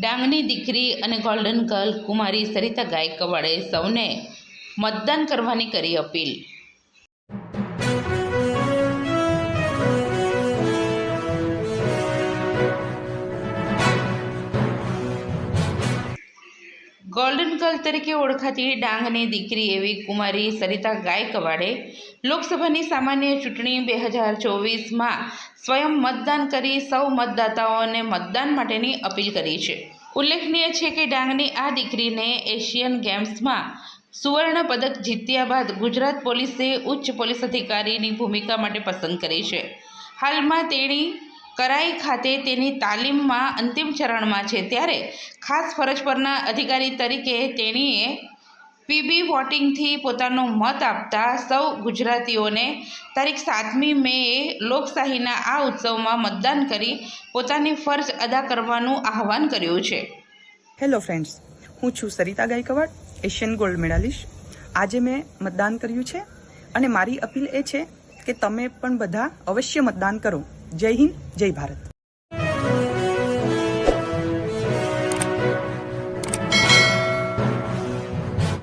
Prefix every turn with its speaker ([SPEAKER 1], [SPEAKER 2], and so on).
[SPEAKER 1] ડાંગની દીકરી અને golden girl કુમારી સરિતા ગાયકવાડે સૌને મતદાન કરવાની કરી અપીલ. ગોલ્ડન ગર્લ તરીકે ઓળખાતી ડાંગની દીકરી એવી કુમારી સરિતા ગાયકવાડે લોકસભાની સામાન્ય ચૂંટણી બે હજાર ચોવીસમાં સ્વયં મતદાન કરી સૌ મતદાતાઓને મતદાન માટેની અપીલ કરી છે. ઉલ્લેખનીય છે કે ડાંગની આ દીકરીને એશિયન ગેમ્સમાં સુવર્ણ પદક જીત્યા બાદ ગુજરાત પોલીસે ઉચ્ચ પોલીસ અધિકારીની ભૂમિકા માટે પસંદ કરી છે. હાલમાં તેણી કરાઈ ખાતે તેની તાલીમમાં અંતિમ ચરણમાં છે. ત્યારે ખાસ ફરજ પરના અધિકારી તરીકે તેણીએ પીબી વોટિંગથી પોતાનો મત આપતા સૌ ગુજરાતીઓને તારીખ સાતમી મેએ લોકશાહીના આ ઉત્સવમાં મતદાન કરી પોતાની ફરજ અદા કરવાનું આહવાન કર્યું છે.
[SPEAKER 2] હેલો ફ્રેન્ડ્સ હું છું Sarita Gaikwad Asian gold medalist આજે મેં મતદાન કર્યું છે અને મારી અપીલ એ છે કે તમે પણ બધા અવશ્ય મતદાન કરો. જય હિન્દ જય ભારત.